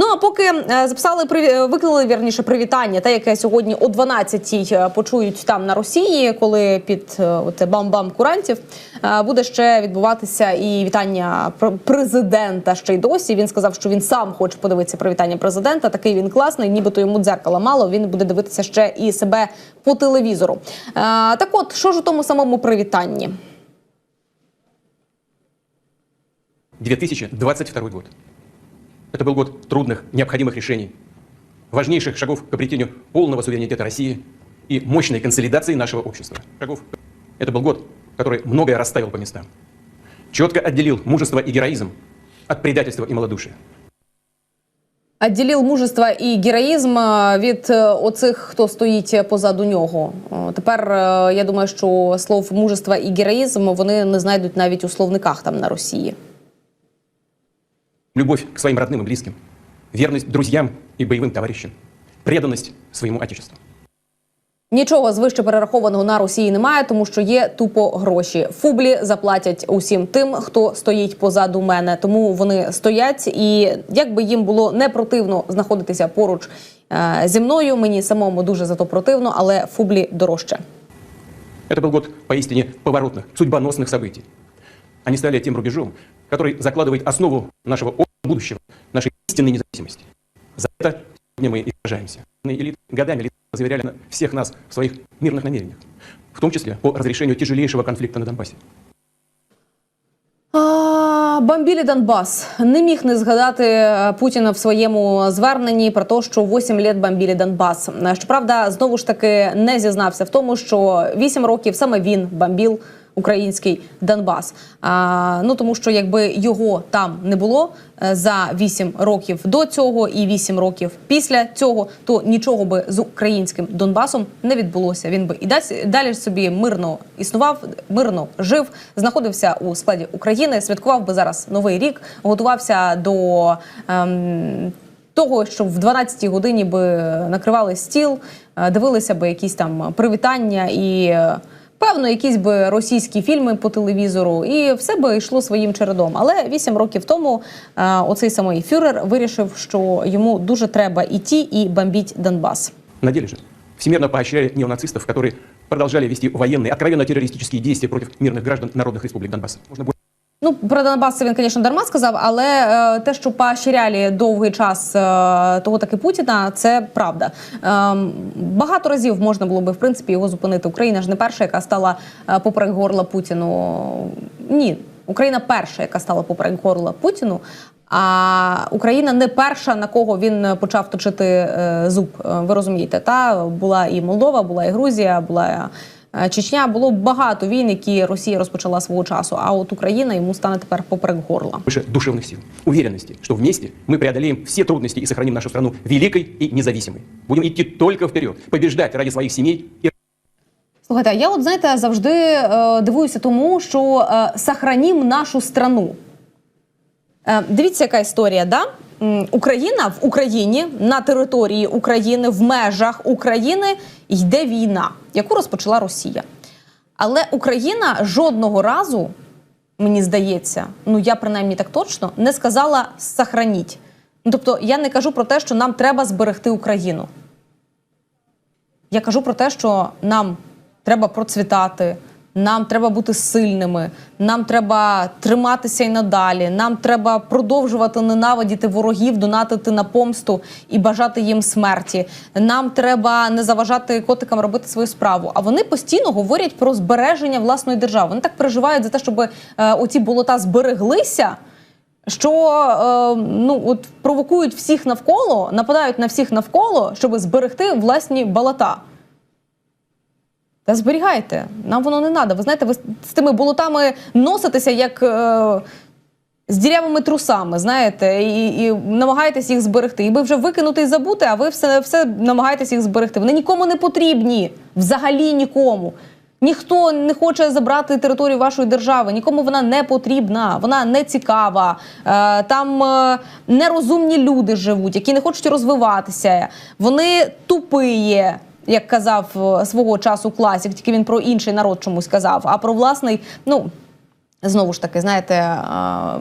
Ну а поки е, записали е, виклали вірніше привітання, те, яке сьогодні о 12-й е, почують там на Росії, коли під бам-бам курантів буде ще відбуватися і вітання президента. Ще й досі він сказав, що він сам хоче подивитися привітання президента. Такий він класний, нібито йому дзеркала мало. Він буде дивитися ще і себе по телевізору. Так, от що ж у тому самому привітанні? 2022 год. Это был год трудных, необходимых решений, важнейших шагов к обретению полного суверенитета России и мощной консолидации нашего общества. Шагов. Это был год, который многое расставил по местам. Четко отделил мужество и героизм от предательства и малодушия. Відділив мужество і героїзм е, від е, оцих, хто стоїть позаду нього. Е, Тепер е, я думаю, що слов мужество і героїзм вони не знайдуть навіть у словниках там на Росії. Любовь к своим родным и близким, верность друзьям и боевым товарищам, преданность своему Отечеству. Нічого звище перерахованого на Росії немає, тому що є тупо гроші. Фублі заплатять усім тим, хто стоїть позаду мене. Тому вони стоять, і як би їм було не противно знаходитися поруч е, зі мною, мені самому дуже зато противно, але фублі дорожче. Это был год поистине поворотных, судьбоносных событий. Они стали тем рубежом, который закладывает основу нашего общего будущего, нашей истинной независимости. За это сегодня мы и сражаемся. Элиты годами элиты заверяли на- всех нас в своих мирных намерениях, в том числе по разрешению тяжелейшего конфликта на Донбассе. А, Бомбілі Донбас не міг не згадати е, Путіна в своєму зверненні про те, що 8 літ бомбілі Донбас. Е, Щоправда, знову ж таки не зізнався в тому, що 8 років саме він бомбіл український Донбас. А, ну тому що якби його там не було е, за 8 років до цього і 8 років після цього, то нічого би з українським Донбасом не відбулося. Він би і далі, собі мирно існував, мирно жив, знаходився у складі України, святкував би зараз новий рік, готувався до. Ем, того, що в 12-й годині би накривали стіл, е, дивилися би якісь там привітання і е, певно якісь би російські фільми по телевізору, і все би йшло своїм чередом. Але 8 років тому е, оцей самий фюрер вирішив, що йому дуже треба іти і бомбіть Донбас. На деле же всемирно поощряли неонацистов, которые продолжали вести военные, откровенно террористические действия против мирных граждан народных республик Донбасса. Можно будет Ну, про Донбас це він, звісно, дарма сказав, але е, те, що поощряли довгий час е, того таки Путіна, це правда. Ем, багато разів можна було би в принципі його зупинити. Україна ж не перша, яка стала е, поперек горла Путіну. Ні, Україна перша, яка стала поперек горла Путіну. А Україна не перша, на кого він почав точити е, зуб. Е, Ви розумієте, та була і Молдова, була і Грузія, була. Е, Чечня було багато війн, які Росія розпочала свого часу. А от Україна йому стане тепер поперек горла. больше душевных сил, уверенности, что вместе мы преодолеем все трудности и сохраним нашу страну великой и независимой. Будем идти только вперед, побеждать ради своих семей и Слухайте, я от знаєте завжди е, дивуюся тому, що е, сохранім нашу страну. Е, дивіться, яка історія, да? Україна в Україні на території України, в межах України йде війна, яку розпочала Росія. Але Україна жодного разу, мені здається, ну я принаймні так точно, не сказала сохраніть. Ну, тобто я не кажу про те, що нам треба зберегти Україну. Я кажу про те, що нам треба процвітати, нам треба бути сильними, нам треба триматися і надалі. Нам треба продовжувати ненавидіти ворогів, донатити на помсту і бажати їм смерті. Нам треба не заважати котикам робити свою справу. А вони постійно говорять про збереження власної держави. Вони так переживають за те, щоб е, оці болота збереглися що е, ну от провокують всіх навколо, нападають на всіх навколо, щоб зберегти власні болота. Та зберігайте, нам воно не треба. Ви знаєте, ви з тими болотами носитеся як е, з дірявими трусами, знаєте, і, і намагаєтесь їх зберегти. І ви вже викинути і забути, а ви все, все намагаєтесь їх зберегти. Вони нікому не потрібні, взагалі нікому. Ніхто не хоче забрати територію вашої держави, нікому вона не потрібна, вона не цікава. Е, Там е, нерозумні люди живуть, які не хочуть розвиватися. Вони тупиє, як казав е, свого часу класик, тільки він про інший народ чомусь казав, а про власний, ну знову ж таки, знаєте. е,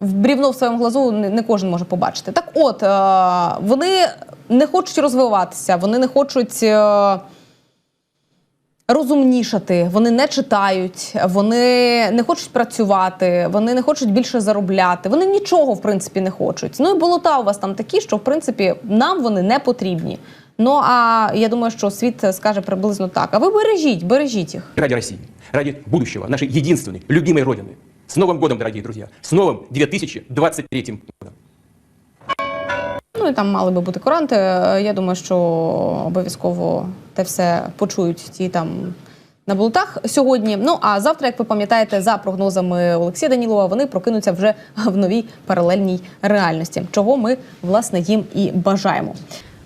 в брівно в своєму глазу не, не кожен може побачити. Так от, е, вони не хочуть розвиватися, вони не хочуть Е, розумнішати, вони не читають, вони не хочуть працювати, вони не хочуть більше заробляти. Вони нічого в принципі не хочуть. Ну і болота у вас там такі, що в принципі нам вони не потрібні. Ну а я думаю, що світ скаже приблизно так. А ви бережіть, бережіть їх. Ради России, ради будущего нашей единственной, любимой Родины. С Новым годом, дорогие друзья! С новым 2023 годом! Ну і там мали би бути куранти. Я думаю, що обов'язково те все почують ті там. На болотах сьогодні. Ну а завтра, як ви пам'ятаєте, за прогнозами Олексія Данілова, вони прокинуться вже в новій паралельній реальності, чого ми власне їм і бажаємо.